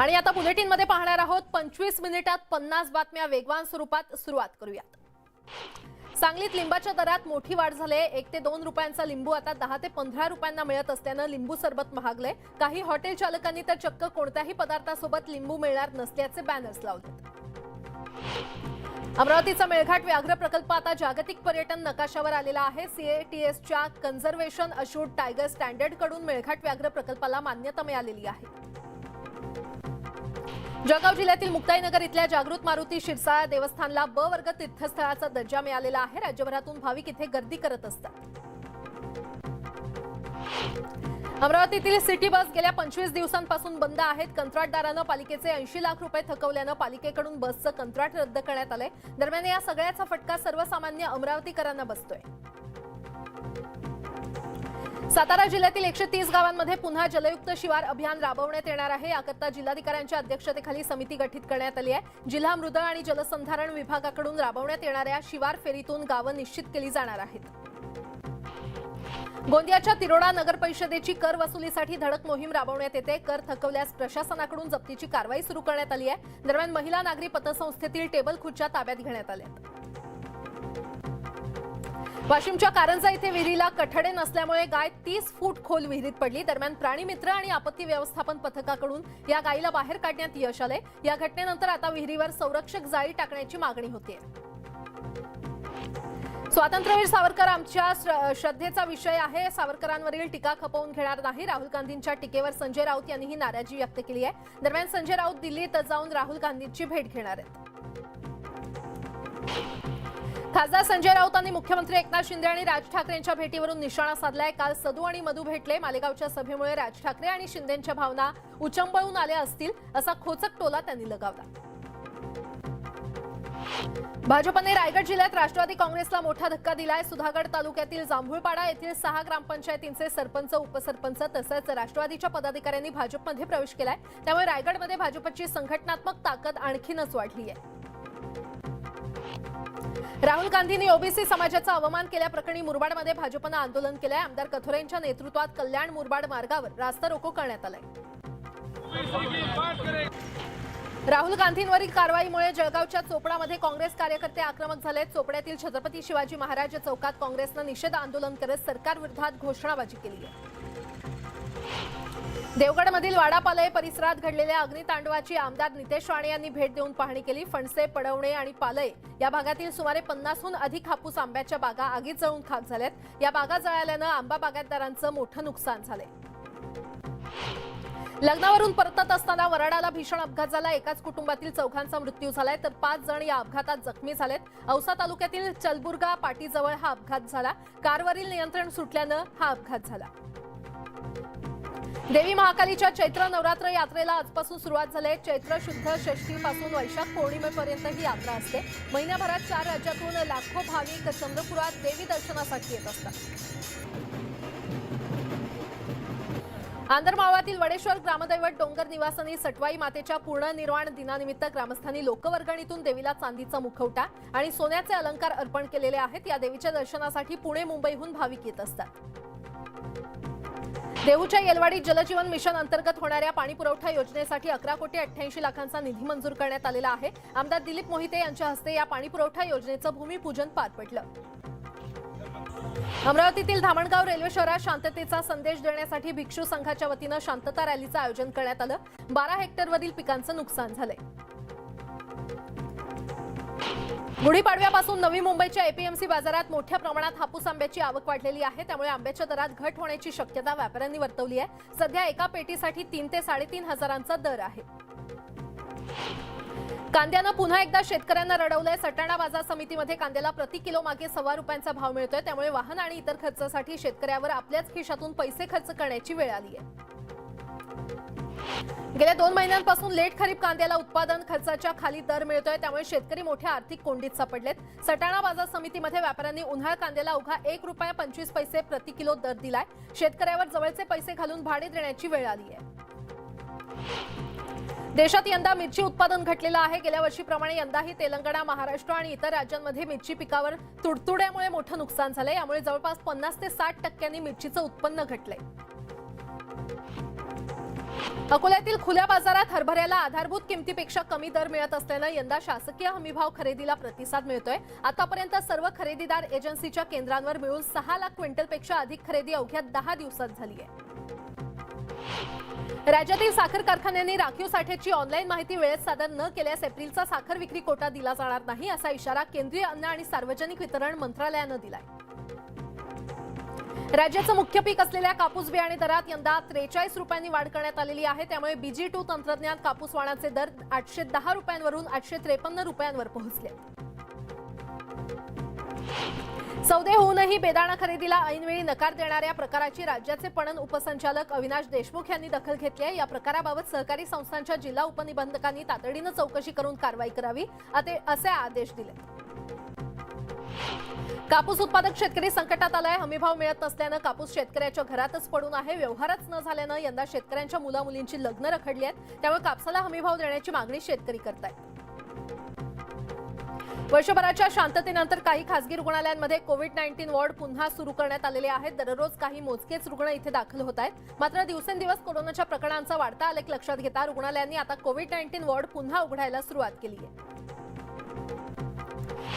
आणि आता बुलेटिनमध्ये पाहणार आहोत पंचवीस मिनिटात पन्नास बातम्या वेगवान स्वरूपात सुरुवात करूयात. सांगलीत लिंबाच्या दरात मोठी वाढ झाली आहे एक ते दोन रुपयांचा लिंबू आता दहा ते पंधरा रुपयांना मिळत असल्यानं लिंबू सरबत महागले. काही हॉटेल चालकांनी तर चक्क कोणत्याही पदार्थासोबत लिंबू मिळणार नसल्याचे बॅनर्स लावले अमरावतीचा मेळघाट व्याघ्र प्रकल्प आता जागतिक पर्यटन नकाशावर आलेला आहे. सीएटीएसच्या कन्झर्वेशन अशूड टायगर स्टँडर्डकडून मेळघाट व्याघ्र प्रकल्पाला मान्यता मिळालेली आहे. जळगाव जिल्ह्यातील मुक्ताईनगर इथल्या जागृत मारुती शिरसाळा देवस्थानला ब वर्ग तीर्थस्थळाचा दर्जा मिळालेला आहे. राज्यभरातून भाविक इथे गर्दी करत असतात. अमरावतीतील सिटी बस गेल्या पंचवीस दिवसांपासून बंद आहेत. कंत्राटदारानं पालिकेचे ऐंशी लाख रुपये थकवल्यानं पालिकेकडून बसचं कंत्राट रद्द करण्यात आलंय. दरम्यान या सगळ्याचा फटका सर्वसामान्य अमरावतीकरांना बसतोय. सातारा जिल्ह्यातील एकशे तीस गावांमध्ये पुन्हा जलयुक्त शिवार अभियान राबवण्यात येणार आहे. याकरता जिल्हाधिकाऱ्यांच्या अध्यक्षतेखाली समिती गठीत करण्यात आली आहे. जिल्हा मृद आणि जलसंधारण विभागाकडून राबवण्यात येणाऱ्या शिवार फेरीतून गावं निश्चित केली जाणार आहेत. गोंदियाच्या तिरोडा नगर परिषदेची कर वसुलीसाठी धडक मोहीम राबवण्यात येते. कर थकवल्यास प्रशासनाकडून जप्तीची कारवाई सुरू करण्यात आली आहे. दरम्यान महिला नागरी पतसंस्थेतील टेबल खुर्च्या ताब्यात घेण्यात आल्या वाशिमच्या कारंजा इथे विहिरीला कठडे नसल्यामुळे गाय तीस फूट खोल विहिरीत पडली. दरम्यान प्राणीमित्र आणि आपत्ती व्यवस्थापन पथकाकडून या गायीला बाहेर काढण्यात यश आले या घटनेनंतर आता विहिरीवर संरक्षक जाळी टाकण्याची मागणी होते स्वातंत्र्यवीर सावरकर आमच्या श्रद्धेचा विषय आहे. सावरकरांवरील टीका खपवून घेणार नाही. राहुल गांधींच्या टीकेवर संजय राऊत यांनीही नाराजी व्यक्त केली आहे. दरम्यान संजय राऊत दिल्लीत जाऊन राहुल गांधींची भेट घेणार आहेत. खासदार संजय राऊत यांनी मुख्यमंत्री एकनाथ शिंदे आणि राज ठाकरे यांच्या भेटीवरून निशाणा साधलाय. काल सदू आणि मधू भेटले. मालेगावच्या सभेमुळे राज ठाकरे आणि शिंदेच्या भावना उचंबळून आल्या असतील असा खोचक टोला त्यांनी लगावला. भाजपने रायगड जिल्ह्यात राष्ट्रवादी काँग्रेसला मोठा धक्का दिलाय. सुधागड तालुक्यातील जांभूळपाडा येथील सहा ग्रामपंचायतींचे सरपंच उपसरपंच तसंच राष्ट्रवादीच्या पदाधिकाऱ्यांनी भाजपमध्ये प्रवेश केलाय. त्यामुळे रायगडमध्ये भाजपची संघटनात्मक ताकद आणखीनच वाढली आहे राहुल गांधींनी ओबीसी समाजाचा अवमान केल्याप्रकरणी मुरबाडमध्ये भाजपनं आंदोलन केलंय. आमदार कथोरेंच्या नेतृत्वात कल्याण मुरबाड मार्गावर रास्ता रोको करण्यात आलाय. राहुल गांधींवरील कारवाईमुळे जळगावच्या चोपडामध्ये काँग्रेस कार्यकर्ते आक्रमक झाले चोपड्यातील छत्रपती शिवाजी महाराज चौकात काँग्रेसनं निषेध आंदोलन करत सरकारविरोधात घोषणाबाजी केली आहे. देवगडमधील वाडापालय परिसरात घडलेल्या अग्नितांडवाची आमदार नितेश राणे यांनी भेट देऊन पाहणी केली. फणसे पडवणे आणि पालय या भागातील सुमारे पन्नासहून अधिक हापूस आंब्याच्या बागा आगीत जळून खाक झाल्यात. या बागा जळाल्यानं आंबा बागायतदारांचं मोठं नुकसान झालंय. लग्नावरून परतत असताना वराडाला भीषण अपघात झाला. एकाच कुटुंबातील चौघांचा मृत्यू झालाय. तर पाच जण या अपघातात जखमी झालेत. औसा तालुक्यातील चलबुर्गा पाटीजवळ हा अपघात झाला. कारवरील नियंत्रण सुटल्यानं हा अपघात झाला. देवी महाकालीच्या चैत्र नवरात्र यात्रेला आजपासून सुरुवात झाली आहे. चैत्र शुद्ध षष्टीपासून वैशाख पौर्णिमेपर्यंत ही यात्रा असते. महिन्याभरात चार राज्यातून लाखो भाविक चंद्रपुरात देवी दर्शनासाठी येत असतात. आंतरमाळवातील वडेश्वर ग्रामदैवत डोंगर निवासांनी सटवाई मातेच्या पूर्णनिर्वाण दिनानिमित्त ग्रामस्थांनी लोकवर्गणीतून देवीला चांदीचा मुखवटा आणि सोन्याचे अलंकार अर्पण केलेले आहेत. या देवीच्या दर्शनासाठी पुणे मुंबईहून भाविक येत असतात. देहूच्या येलवाडी जलजीवन मिशन अंतर्गत होणाऱ्या पाणी पुरवठा योजनेसाठी अकरा कोटी अठ्ठ्याऐंशी लाखांचा निधी मंजूर करण्यात आलेला आहे. आमदार दिलीप मोहिते यांच्या हस्ते या पाणी पुरवठा योजनेचं भूमिपूजन पार पडलं. अमरावतीतील धामणगाव रेल्वे शहरात शांततेचा संदेश देण्यासाठी भिक्षू संघाच्या वतीनं शांतता रॅलीचं आयोजन करण्यात आलं. बारा हेक्टरवरील पिकांचं नुकसान झालंय. गुढीपाडव्यापासून नवी मुंबईच्या एपीएमसी बाजारात मोठ्या प्रमाणात हापूस आंब्याची आवक वाढलेली आहे. त्यामुळे आंब्याच्या दरात घट होण्याची शक्यता व्यापाऱ्यांनी वर्तवली आहे. सध्या एका पेटीसाठी तीन ते साडेतीन हजारांचा दर आहे. कांद्यानं पुन्हा एकदा शेतकऱ्यांना रडवलंय. सटाणा बाजार समितीमध्ये कांद्याला प्रति किलो मागे सव्वा रुपयांचा भाव मिळतोय. त्यामुळे वाहन आणि इतर खर्चासाठी शेतकऱ्यावर आपल्याच खिशातून पैसे खर्च करण्याची वेळ आली आहे. गेल्या दोन महिन्यांपासून लेट खरीप कांद्याला उत्पादन खर्चाच्या खाली दर मिळतोय. त्यामुळे शेतकरी मोठ्या आर्थिक कोंडीत सापडलेत. सटाणा बाजार समितीमध्ये व्यापाऱ्यांनी उन्हाळ कांद्याला अवघा एक रुपया पंचवीस पैसे प्रति किलो दर दिलाय. शेतकऱ्यावर जवळचे पैसे घालून भाडे देण्याची वेळ आली आहे. देशात यंदा मिरची उत्पादन घटलेलं आहे. गेल्या वर्षीप्रमाणे यंदाही तेलंगणा महाराष्ट्र आणि इतर राज्यांमध्ये मिरची पिकावर तुडतुड्यामुळे मोठं नुकसान झालंय. यामुळे जवळपास पन्नास ते साठ टक्क्यांनी मिरचीचं उत्पन्न घटलंय. अकोल्यातील खुल्या बाजारात हरभऱ्याला आधारभूत किमतीपेक्षा कमी दर मिळत असल्यानं यंदा शासकीय हमीभाव खरेदीला प्रतिसाद मिळतोय. आतापर्यंत सर्व खरेदीदार एजन्सीच्या केंद्रांवर मिळून सहा लाख क्विंटलपेक्षा अधिक खरेदी अवघ्या दहा दिवसात झाली आहे राज्यातील साखर कारखान्यांनी राखीव साठ्याची ऑनलाईन माहिती वेळेत सादर न केल्यास एप्रिलचा साखर विक्री कोटा दिला जाणार नाही असा इशारा केंद्रीय अन्न आणि सार्वजनिक वितरण मंत्रालयानं दिलाय. राज्याचं मुख्य पीक असलेल्या कापूस बियाणे दरात यंदा त्रेचाळीस रुपयांनी वाढ करण्यात आलेली आहे. त्यामुळे बीजी टू तंत्रज्ञान कापूस वाणाचे दर आठशे दहा रुपयांवरून आठशे त्रेपन्न रुपयांवर पोहोचले. सौदे होऊनही बेदाणा खरेदीला ऐनवेळी नकार देणाऱ्या प्रकाराची राज्याचे पणन उपसंचालक अविनाश देशमुख यांनी दखल घेतली आहे. या प्रकाराबाबत सहकारी संस्थांच्या जिल्हा उपनिबंधकांनी तातडीनं चौकशी करून कारवाई करावी असे आदेश दिले. कापूस उत्पादक शेतकरी संकटात आलाय. हमीभाव मिळत नसल्यानं कापूस शेतकऱ्याच्या घरातच पडून आहे. व्यवहारच न झाल्यानं यंदा शेतकऱ्यांच्या मुलामुलींची लग्न रखडली आहेत. त्यामुळे कापसाला हमीभाव देण्याची मागणी शेतकरी करतायत. वर्षभराच्या शांततेनंतर काही खासगी रुग्णालयांमध्ये कोविड नाईन्टीन वॉर्ड पुन्हा सुरू करण्यात आलेले आहेत. दररोज काही मोजकेच रुग्ण इथे दाखल होत आहेत. मात्र दिवसेंदिवस कोरोनाच्या प्रकरणांचा वाढता आलेख लक्षात घेता रुग्णालयांनी आता कोविड नाईन्टीन वॉर्ड पुन्हा उघडायला सुरुवात केली आहे.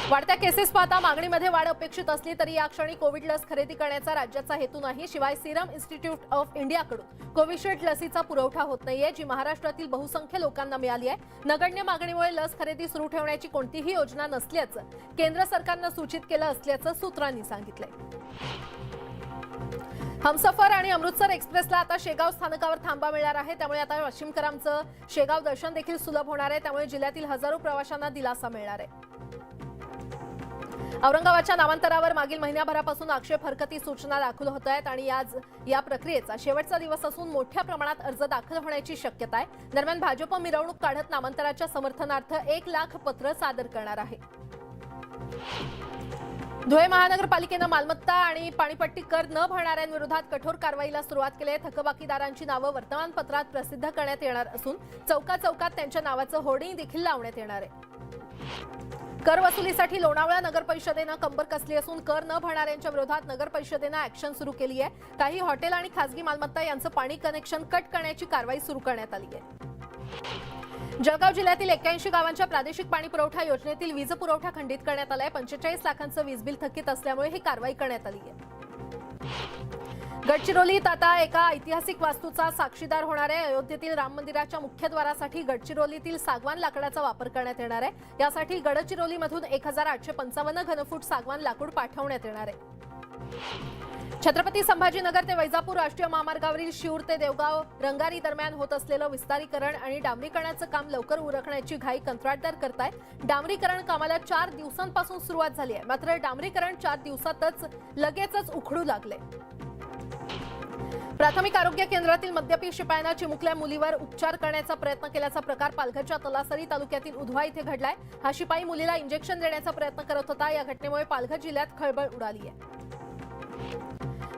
वाढत्या केसेस पाहता मागणीमध्ये वाढ अपेक्षित असली तरी या क्षणी कोविड लस खरेदी करण्याचा राज्याचा हेतू नाही. शिवाय सिरम इन्स्टिट्यूट ऑफ इंडियाकडून कोविशिल्ड लसीचा पुरवठा होत नाहीये जी महाराष्ट्रातील बहुसंख्य लोकांना मिळाली आहे. नगण्य मागणीमुळे लस खरेदी सुरू ठेवण्याची कोणतीही योजना नसल्याचं केंद्र सरकारनं सूचित केलं असल्याचं सूत्रांनी सांगितलंय. हमसफर आणि अमृतसर एक्सप्रेसला आता शेगाव स्थानकावर थांबा मिळणार आहे. त्यामुळे आता वाशिमकरांचं शेगाव दर्शन देखील सुलभ होणार आहे. त्यामुळे जिल्ह्यातील हजारो प्रवाशांना दिलासा मिळणार आहे. औरंगाबादच्या नामांतरावर मागील महिन्याभरापासून आक्षेप हरकती सूचना दाखल होत आहेत आणि आज या प्रक्रियेचा शेवटचा दिवस असून मोठ्या प्रमाणात अर्ज दाखल होण्याची शक्यता आहे. दरम्यान भाजप मिरवणूक काढत नामांतराच्या समर्थनार्थ एक लाख पत्र सादर करणार आहे. धुळे महानगरपालिकेनं मालमत्ता आणि पाणीपट्टी कर न भरणाऱ्यांविरोधात कठोर कारवाईला सुरुवात केली आहे. थकबाकीदारांची नावं वर्तमानपत्रात प्रसिद्ध करण्यात येणार असून चौका चौकात त्यांच्या नावाचं होर्डिंग देखील लावण्यात येणार आहे. कर वसुलीसाठी लोणावळा नगर परिषदेनं कंबर कसली असून कर न भरणाऱ्यांच्या विरोधात नगर परिषदेनं ऍक्शन सुरू केली आहे. काही हॉटेल आणि खासगी मालमत्ता यांचं पाणी कनेक्शन कट करण्याची कारवाई सुरू करण्यात आली आहे. जळगाव जिल्ह्यातील एक्क्याऐंशी गावांच्या प्रादेशिक पाणी पुरवठा योजनेतील वीज पुरवठा खंडित करण्यात आलाय. पंचेचाळीस लाखांचं वीज बिल थकीत असल्यामुळे ही कारवाई करण्यात आली आहे. गडचिरोलीत आता एका ऐतिहासिक वास्तूचा साक्षीदार होणार आहे. अयोध्येतील राम मंदिराच्या मुख्यद्वारासाठी गडचिरोलीतील सागवान लाकडाचा वापर करण्यात येणार आहे. यासाठी गडचिरोलीमधून एक हजार आठशे पंचावन्न घनफूट सागवान लाकूड पाठवण्यात येणार आहे. छत्रपती संभाजीनगर ते वैजापूर राष्ट्रीय महामार्गावरील शिऊर ते देवगाव रंगारी दरम्यान होत असलेलं विस्तारीकरण आणि डांबरीकरणाचं काम लवकर उरकण्याची घाई कंत्राटदार करतायत. डांबरीकरण कामाला चार दिवसांपासून सुरुवात झाली आहे. मात्र डांबरीकरण चार दिवसातच लगेचच उखडू लागले प्राथमिक आरोग्य केंद्रातील मद्यपी शिपायांना चिमुकल्या मुलीवर उपचार करण्याचा प्रयत्न केल्याचा प्रकार पालघरच्या तलासरी तालुक्यातील उधवा इथे घडलाय. हा शिपाई मुलीला इंजेक्शन देण्याचा प्रयत्न करत होता. या घटनेमुळे पालघर जिल्ह्यात खळबळ उडाली आहे.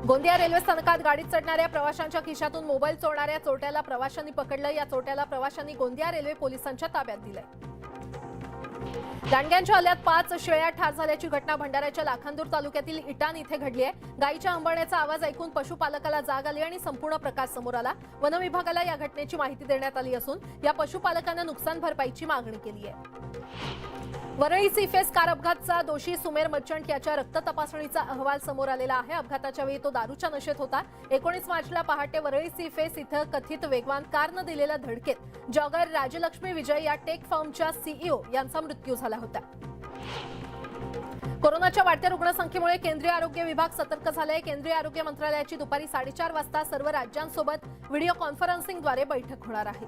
गोंदिया रेल्वे स्थानकात गाडीत चढणाऱ्या प्रवाशांच्या खिशातून मोबाईल चोरणाऱ्या चोरट्याला प्रवाशांनी पकडलं. या चोरट्याला प्रवाशांनी गोंदिया रेल्वे पोलिसांच्या ताब्यात दिलंय. दांडग्यांच्या हल्ल्यात पाच शेळ्या ठार झाल्याची घटना भंडाऱ्याच्या लाखांदूर तालुक्यातील इटान इथे घडली आहे. गायीच्या अंबरण्याचा आवाज ऐकून पशुपालकाला जाग आली आणि संपूर्ण प्रकाश समोर आला. वन विभागाला या घटनेची माहिती देण्यात आली असून या पशुपालकानं नुकसान भरपाईची मागणी केली आहे. वरळी सीफेस कार अपघातचा दोषी सुमेर मर्चंट याच्या रक्त तपासणीचा अहवाल समोर आलेला आहे. अपघाताच्या वेळी तो दारूच्या नशेत होता. एकोणीस मार्चला पहाटे वरळी सीफेस इथं कथित वेगवान कारनं दिलेल्या धडकेत जॉगर राजलक्ष्मी विजय या टेक फॉर्मच्या सीईओ यांचा मृत्यू झाला होता. कोरोनाच्या वाढत्या रुग्णसंख्येमुळे केंद्रीय आरोग्य विभाग सतर्क झाले केंद्रीय आरोग्य मंत्रालयाची दुपारी साडेचार वाजता सर्व राज्यांसोबत व्हिडिओ कॉन्फरन्सिंगद्वारे बैठक होणार आहे.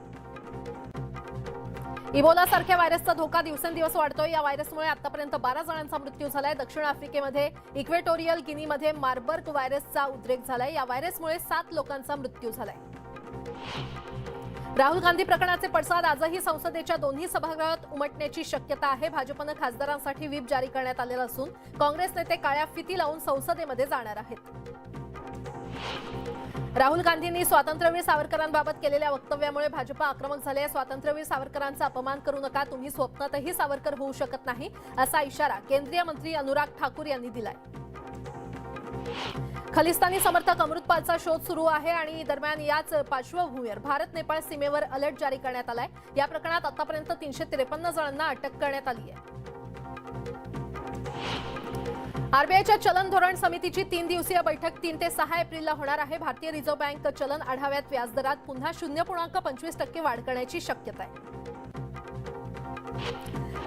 इबोला सारख्या व्हायरसचा धोका दिवसेंदिवस वाढतोय. या व्हायरसमुळे आतापर्यंत बारा जणांचा मृत्यू झालाय. दक्षिण आफ्रिकेमध्ये इक्वेटोरियल गिनीमध्ये मार्बर्ग व्हायरसचा उद्रेक झालाय. या व्हायरसमुळे सात लोकांचा मृत्यू झालाय. राहुल गांधी प्रकरणाचे पडसाद आजही संसदेच्या दोन्ही सभागृहात उमटण्याची शक्यता आहे. भाजपनं खासदारांसाठी व्हीप जारी करण्यात आलेला असून काँग्रेस नेते काळ्या फिती लावून संसदेमध्ये जाणार आहेत. राहुल गांधींनी स्वातंत्र्यवीर सावरकरांबाबत केलेल्या वक्तव्यामुळे भाजपा आक्रमक झाले स्वातंत्र्यवीर सावरकरांचा अपमान करू नका. तुम्ही स्वप्नातही सावरकर होऊ शकत नाही असा इशारा केंद्रीय मंत्री अनुराग ठाकूर यांनी दिलाय. खलिस्तानी समर्थक अमृतपालचा शोध सुरू आहे आणि दरम्यान याच पार्श्वभूमीवर भारत नेपाळ सीमेवर अलर्ट जारी करण्यात आलाय. या प्रकरणात आतापर्यंत तीनशे त्रेपन्न जणांना अटक करण्यात आली आहे. आरबीआयच्या चलन धोरण समितीची तीन दिवसीय बैठक तीन ते सहा एप्रिलला होणार आहे. भारतीय रिझर्व्ह बँक चलन आढाव्यात व्याजदरात पुन्हा शून्य पूर्णांक पंचवीस टक्के वाढ करण्याची शक्यता आहे.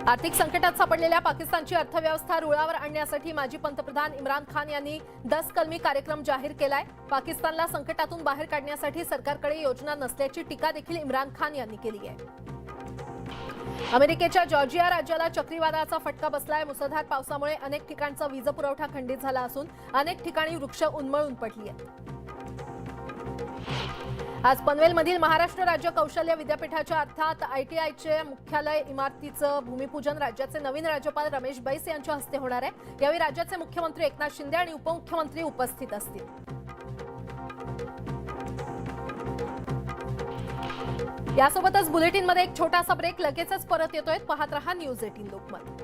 आर्थिक संकटात सापडलेल्या पाकिस्तानची अर्थव्यवस्था रुळावर आणण्यासाठी माजी पंतप्रधान इम्रान खान यांनी दस कलमी कार्यक्रम जाहीर केलाय. पाकिस्तानला संकटातून बाहेर काढण्यासाठी सरकारकडे योजना नसल्याची टीका देखील इम्रान खान यांनी केली आहे. अमेरिकेच्या जॉर्जिया राज्याला चक्रीवादळाचा फटका बसलाय. मुसळधार पावसामुळे अनेक ठिकाणचा वीज पुरवठा खंडित झाला असून अनेक ठिकाणी वृक्ष उन्मळून पडली आहेत आज पनवेलमधील महाराष्ट्र राज्य कौशल्य विद्यापीठाच्या अर्थात आयटीआयचे मुख्यालय इमारतीचं भूमिपूजन राज्याचे नवीन राज्यपाल रमेश बैस यांच्या हस्ते होणार आहे. यावेळी राज्याचे मुख्यमंत्री एकनाथ शिंदे आणि उपमुख्यमंत्री उपस्थित असतील. यासोबतच बुलेटिनमध्ये एक छोटासा ब्रेक लगेचच परत येतोय. पाहत रहा न्यूज एटीन लोकमत.